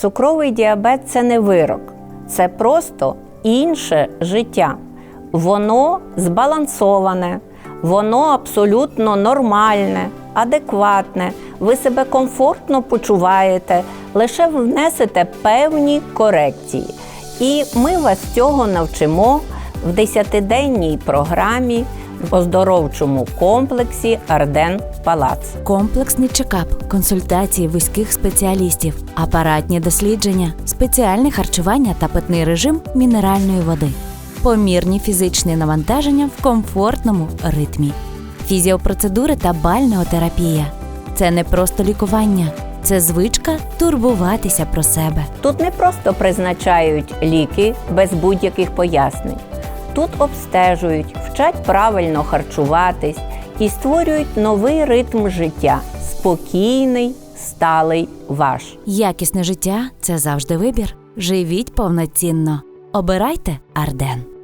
цукровий діабет це не вирок, це просто інше життя. Воно збалансоване, воно абсолютно нормальне, адекватне. Ви себе комфортно почуваєте, лише внесете певні корекції. І ми вас цього навчимо в 10-денній програмі в оздоровчому комплексі Арден Палац. Комплексний чекап, консультації вузьких спеціалістів, апаратні дослідження, спеціальне харчування та питний режим мінеральної води, помірні фізичні навантаження в комфортному ритмі, фізіопроцедури та бальнеотерапія. Це не просто лікування, це звичка турбуватися про себе. Тут не просто призначають ліки без будь-яких пояснень. Тут обстежують, вчать правильно харчуватись і створюють новий ритм життя спокійний, сталий ваш. Якісне життя це завжди вибір. Живіть повноцінно. Обирайте Арден.